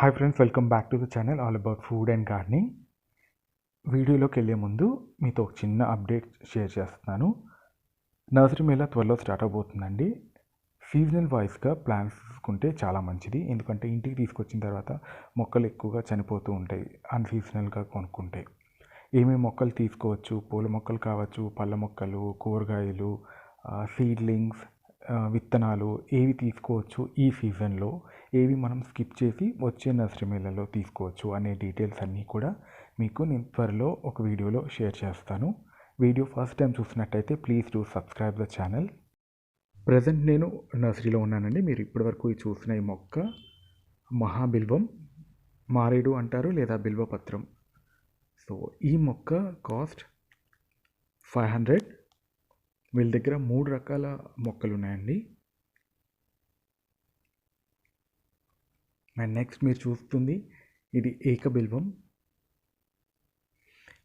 Hi friends welcome back to the channel all about food and gardening వీడియోలోకి వెళ్ళే ముందు మీతో ఒక చిన్న అప్డేట్ షేర్ చేస్తున్నాను. నర్సరీ మేళా త్వరలో స్టార్ట్ అవబోతుందండి. సీజనల్ వైజ్గా ప్లాన్స్ తీసుకుంటే చాలా మంచిది. ఎందుకంటే ఇంటికి తీసుకొచ్చిన తర్వాత మొక్కలు ఎక్కువగా చనిపోతూ ఉంటాయి అన్సీజనల్గా కొనుక్కుంటే. ఏమేమి మొక్కలు తీసుకోవచ్చు? పూల మొక్కలు కావచ్చు పళ్ళ మొక్కలు కూరగాయలు సీడ్లింగ్స్ విత్తనాలు ఏవి తీసుకోవచ్చు ఈ సీజన్లో ఏవి మనం స్కిప్ చేసి వచ్చే నర్సరీలలో తీసుకోవచ్చు అనే డీటెయిల్స్ అన్నీ కూడా మీకు నేను త్వరలో ఒక వీడియోలో షేర్ చేస్తాను. వీడియో ఫస్ట్ టైం చూసినట్టయితే please do subscribe the channel. Present నేను నర్సరీలో ఉన్నానండి. మీరు ఇప్పటివరకు చూసిన ఈ మొక్క మహాబిల్వం మారేడు అంటారు లేదా బిల్వపత్రం. సో ఈ మొక్క కాస్ట్ ఫైవ్ హండ్రెడ్ వీళ్ళ దగ్గర మూడు రకాల మొక్కలు ఉన్నాయండి అండ్ నెక్స్ట్ మీరు చూస్తుంది ఇది ఏకబిల్వం.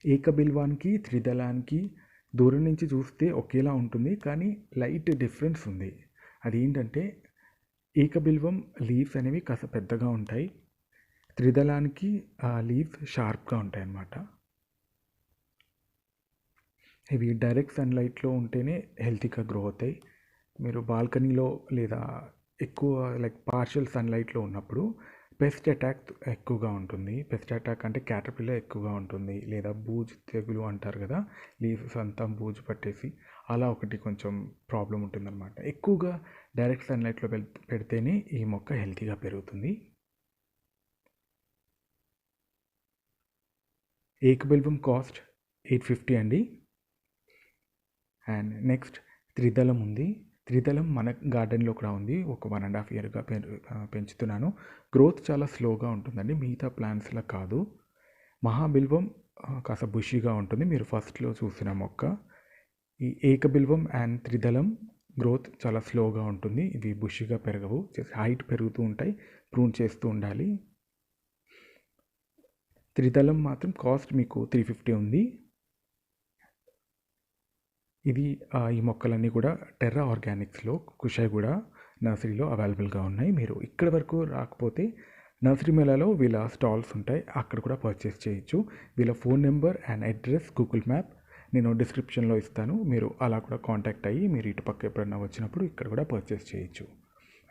ఏకబిల్వానికి త్రిదళానికి దూరం నుంచి చూస్తే ఒకేలా ఉంటుంది కానీ లైట్ డిఫరెన్స్ ఉంది. అది ఏంటంటే ఏకబిల్వం లీవ్స్ అనేవి కాస్త పెద్దగా ఉంటాయి. త్రిదళానికి లీవ్స్ షార్ప్గా ఉంటాయి అన్నమాట ఇవి డైరెక్ట్ సన్లైట్లో ఉంటేనే హెల్తీగా గ్రో అవుతాయి. మీరు బాల్కనీలో లేదా ఎక్కువ లైక్ పార్షియల్ సన్లైట్లో ఉన్నప్పుడు పెస్ట్ అటాక్ ఎక్కువగా ఉంటుంది. పెస్ట్ అటాక్ అంటే క్యాటర్పిల్లర్ ఎక్కువగా ఉంటుంది. లేదా బూజు తెగులు అంటారు కదా లీవ్స్ అంతా బూజు పట్టేసి అలా ఒకటి కొంచెం ప్రాబ్లం ఉంటుందన్నమాట. ఎక్కువగా డైరెక్ట్ సన్లైట్లో పెడితేనే ఈ మొక్క హెల్తీగా పెరుగుతుంది. ఏకబిల్వం కాస్ట్ ఎయిట్ ఫిఫ్టీ అండి. అండ్ నెక్స్ట్ త్రిదళం ఉంది. త్రిదళం మన గార్డెన్లో కూడా ఉంది. ఒక వన్ అండ్ హాఫ్ ఇయర్గా పెంచుతున్నాను. గ్రోత్ చాలా స్లోగా ఉంటుందండి. మిగతా ప్లాంట్స్లా కాదు. మహాబిల్వం కాస్త బుషిగా ఉంటుంది. మీరు ఫస్ట్లో చూసిన మొక్క. ఈ ఏకబిల్వం అండ్ త్రిదళం గ్రోత్ చాలా స్లోగా ఉంటుంది. ఇవి బుషిగా పెరగవు. హైట్ పెరుగుతూ ఉంటాయి. ప్రూన్ చేస్తూ ఉండాలి. త్రిదళం మాత్రం కాస్ట్ మీకు త్రీ ఫిఫ్టీ ఉంది. ఇది ఈ మొక్కలన్నీ కూడా టెర్రా ఆర్గానిక్స్లో కుషాయిగూడ నర్సరీలో అవైలబుల్గా ఉన్నాయి. మీరు ఇక్కడి వరకు రాకపోతే నర్సరీ మేళాలో వీళ్ళ స్టాల్స్ ఉంటాయి. అక్కడ కూడా పర్చేస్ చేయొచ్చు. వీళ్ళ phone number and address Google map నేను డిస్క్రిప్షన్లో ఇస్తాను. మీరు అలా కూడా కాంటాక్ట్ అయ్యి మీరు ఇటుపక్క ఎప్పుడన్నా వచ్చినప్పుడు ఇక్కడ కూడా పర్చేస్ చేయొచ్చు.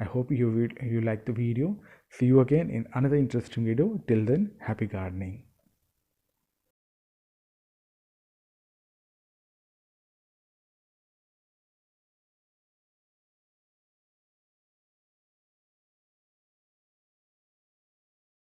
I hope you you like the video. See you again in another interesting video till then happy gardening